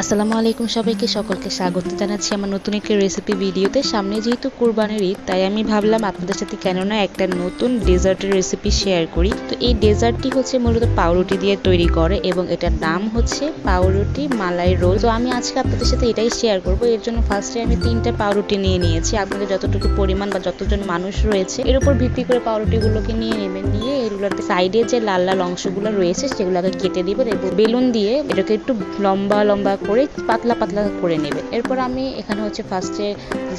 আসসালামু আলাইকুম সবাইকে, সকলকে স্বাগত জানাচ্ছি আমার নতুন একটি রেসিপি ভিডিওতে সামনে যেহেতু কুরবানির ঈদ, তাই আমি ভাবলাম আপনাদের সাথে কেননা একটা নতুন ডেজার্টের রেসিপি শেয়ার করি। তো এই ডেজার্টটি হচ্ছে মূলত পাউরুটি দিয়ে তৈরি করে এবং এটার নাম হচ্ছে পাউরুটি মালাই রোল। তো আমি আজকে আপনাদের সাথে এটাই শেয়ার করব। এর জন্য ফার্স্টে আমি তিনটা পাউরুটি নিয়ে নিয়েছি। আপনাদের যতটুকু পরিমাণ বা যতজন মানুষ রয়েছে, এর উপর ভিত্তি করে পাউরুটিগুলোকে নিয়ে নেবেন। নিয়ে এগুলোতে সাইডে যে লাল লাল অংশগুলো রয়েছে, সেগুলোকে কেটে দিবেন এবং বেলুন দিয়ে এটাকে একটু লম্বা লম্বা করে পাতলা পাতলা করে নেবেন এরপর আমি এখানে হচ্ছে ফার্স্টে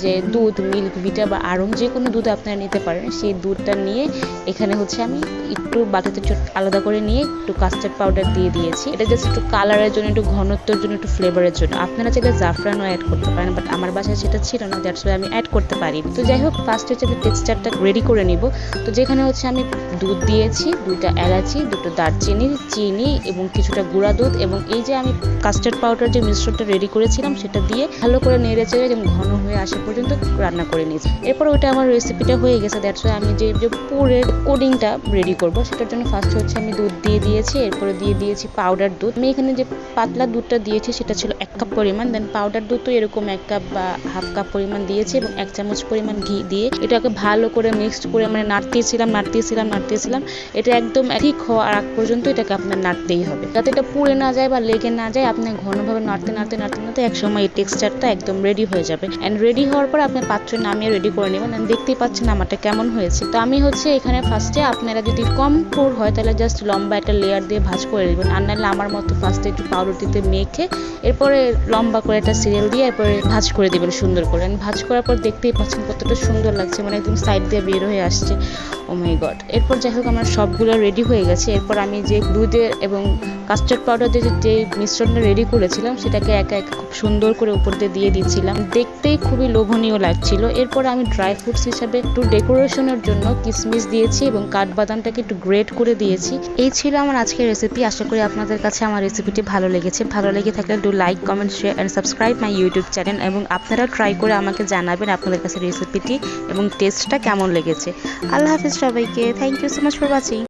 যে দুধ মিল্ক বিটা বা আড়ং যে কোনো দুধ আপনারা নিতে পারেন, সেই দুধটা নিয়ে এখানে হচ্ছে আমি একটু বাটিতে আলাদা করে নিয়ে একটু কাস্টার্ড পাউডার দিয়ে দিয়েছি। এটা জাস্ট একটু কালারের জন্য, একটু ঘনত্বের জন্য, একটু ফ্লেভারের জন্য। আপনারা চাইলে জাফরানও অ্যাড করতে পারেন বাট আমার বাসায় সেটা ছিল না দ্যাটস আমি অ্যাড করতে পারি তো যাই হোক ফার্স্ট হচ্ছে আমি টেক্সচারটা রেডি করে নিব। তো যেখানে হচ্ছে আমি দুধ দিয়েছি, দুইটা এলাচি, দুটো দারচিনি, চিনি এবং কিছুটা গুঁড়া দুধ এবং এই যে আমি কাস্টার্ড পাউডার যে মিশ্রণটা রেডি করেছিলাম, সেটা দিয়ে ভালো করে নেড়ে চেড়ে যেমন ঘন হয়ে আসা পর্যন্ত রান্না করে নিয়েছি। এরপর ওইটা আমার রেসিপিটা হয়ে গেছে দ্যাটস ওয়াই আমি যে যে পুরের কোডিংটা রেডি করব, সেটার জন্য ফার্স্ট হচ্ছে আমি দুধ দিয়ে দিয়েছি, এরপরে দিয়ে দিয়েছি পাউডার দুধ। আমি এখানে যে পাতলা দুধটা দিয়েছি, সেটা ছিল এক কাপ পরিমাণ দেন পাউডার দুধ তো এরকম এক কাপ বা হাফ কাপ পরিমাণ দিয়েছি এবং এক চামচ পরিমাণ ঘি দিয়ে এটাকে ভালো করে মিক্সড করে মানে নাড়তেছিলাম নাড়তেছিলাম নাড়তেছিলাম। এটা একদম ঠিক হওয়ার আগ পর্যন্ত এটাকে আপনার নাড়তেই হবে। যাতে এটা পুড়ে না যায় বা লেগে না যায়, আপনি ঘনভাবে নাড়তে নাড়তে নাড়তে নাড়তে এক সময় এই টেক্সচারটা একদম রেডি হয়ে যাবে। অ্যান্ড রেডি হওয়ার পর আপনি পাত্রে নামিয়ে রেডি করে নেবেন। And দেখতেই পাচ্ছেন আমারটা কেমন হয়েছে। তো আমি হচ্ছে এখানে ফার্স্টে আপনারা যদি কম পুর হয়, তাহলে জাস্ট লম্বা একটা লেয়ার দিয়ে ভাজ করে দেবেন আর নাহলে আমার মতো ফার্স্টে একটু পাউরুটিতে মেখে, এরপরে লম্বা করে একটা সিরিয়াল দিয়ে এরপরে ভাজ করে দেবেন সুন্দর করে। ভাজ করার পর দেখতেই পাচ্ছেন কতটা সুন্দর লাগছে মানে একদম সাইড দিয়ে বের হয়ে আসছে। ও মাই গড এরপর যাই হোক, আমার সবগুলো রেডি হয়ে গেছে। এরপর আমি যে দুধের এবং কাস্টার্ড পাউডার দিয়ে যে মিশ্রণটা রেডি করেছিলাম সেটাকে একা একা খুব সুন্দর করে উপর দিয়ে দিয়ে দিচ্ছিলাম দেখতেই খুবই লোভনীয় লাগছিল। এরপর আমি ড্রাই ফ্রুটস হিসাবে একটু ডেকোরেশনের জন্য কিশমিশ দিয়েছি এবং কাঠবাদামটাকে একটু গ্রেট করে দিয়েছি। এই ছিল আমার আজকের রেসিপি আশা করি আপনাদের কাছে আমার রেসিপিটি ভালো লেগেছে। ভালো লেগে থাকলে do like comment share and subscribe my YouTube channel এবং আপনারা ট্রাই করে আমাকে জানাবেন আপনাদের কাছে রেসিপিটি এবং টেস্টটা কেমন লেগেছে। আল্লাহ হাফিজ সবাইকে। Thank you so much for watching